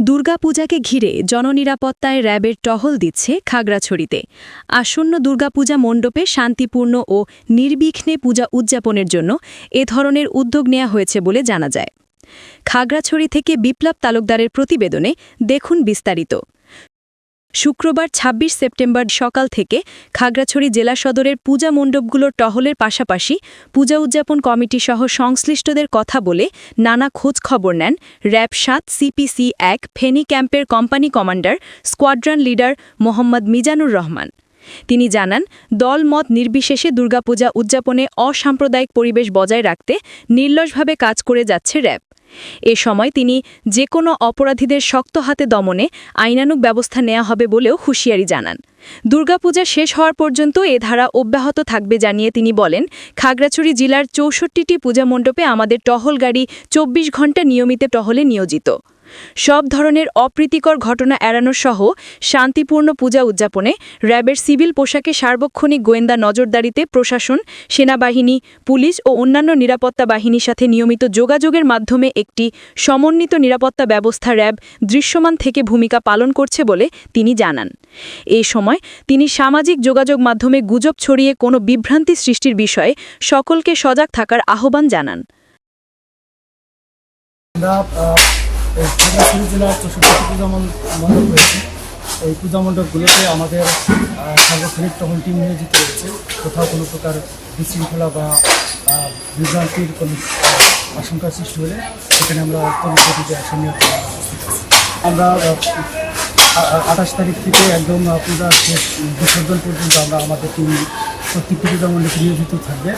দুর্গাপূজাকে ঘিরে জননিরাপত্তায় র্যাবের টহল দিচ্ছে খাগড়াছড়িতে। আসন্ন দুর্গাপূজা মণ্ডপে শান্তিপূর্ণ ও নির্বিঘ্নে পূজা উদযাপনের জন্য এ ধরনের উদ্যোগ নেওয়া হয়েছে বলে জানা যায়। খাগড়াছড়ি থেকে বিপ্লব তালুকদারের প্রতিবেদনে দেখুন বিস্তারিত। শুক্রবার ২৬ সেপ্টেম্বর সকাল থেকে খাগড়াছড়ি জেলা সদরের পূজা মণ্ডপগুলোর টহলের পাশাপাশি পূজা উদযাপন কমিটি সহ সংশ্লিষ্টদের কথা বলে নানা খোঁজ খবর নেন র্যাব সাত সিপিসি এক, ফেনী ক্যাম্পের company commander squadron leader Mohammad Mizanur Rahman. তিনি জানান দলমত নির্বিশেষে দুর্গাপূজা উদযাপনে অসাম্প্রদায়িক পরিবেশ বজায় রাখতে নির্লসভাবে কাজ করে যাচ্ছে র্যাব। এ সময় তিনি যে কোনো অপরাধীদের শক্ত হাতে দমনে আইনানুক ব্যবস্থা নেওয়া হবে বলেও হুঁশিয়ারি জানান। দুর্গাপূজা শেষ হওয়ার পর্যন্ত এ ধারা অব্যাহত থাকবে জানিয়ে তিনি বলেন, খাগড়াছড়ি জেলার চৌষট্টিটি পূজা মণ্ডপে আমাদের টহল গাড়ি চব্বিশ ঘণ্টা নিয়মিত টহলে নিয়োজিত। সব ধরনের অপ্রীতিকর ঘটনা এড়ানো সহ শান্তিপূর্ণ পূজা উদযাপনে র্যাবের সিভিল পোশাকে সার্বক্ষণিক গোয়েন্দা নজরদারিতে প্রশাসন, সেনাবাহিনী, পুলিশ ও অন্যান্য নিরাপত্তা বাহিনীর সাথে নিয়মিত যোগাযোগের মাধ্যমে একটি সমন্বিত নিরাপত্তা ব্যবস্থা র্যাব দৃশ্যমান থেকে ভূমিকা পালন করছে বলে তিনি জানান। এ সময় তিনি সামাজিক যোগাযোগ মাধ্যমে গুজব ছড়িয়ে কোনো বিভ্রান্তি সৃষ্টির বিষয়ে সকলকে সজাগ থাকার আহ্বান জানান। এই খাগড়াছড়ি জেলার চৌষট্টি পূজা মণ্ডপ রয়েছে এই পূজা মণ্ডপগুলোতে আমাদের সার্বক্ষণিক টহল টিম নিয়োজিত রয়েছে। কোথাও কোনো প্রকার বিশৃঙ্খলা বা বিভ্রান্তির কোনো আশঙ্কা সৃষ্টি হলে সেখানে আমরা তরিকে অ্যাকশন নিয়ে আমরা আঠাশ তারিখ থেকে একদম পূজা শেষ, বিসর্জন পর্যন্ত আমরা আমাদের টিম প্রত্যেকটি পূজা মণ্ডপে নিয়োজিত থাকবে।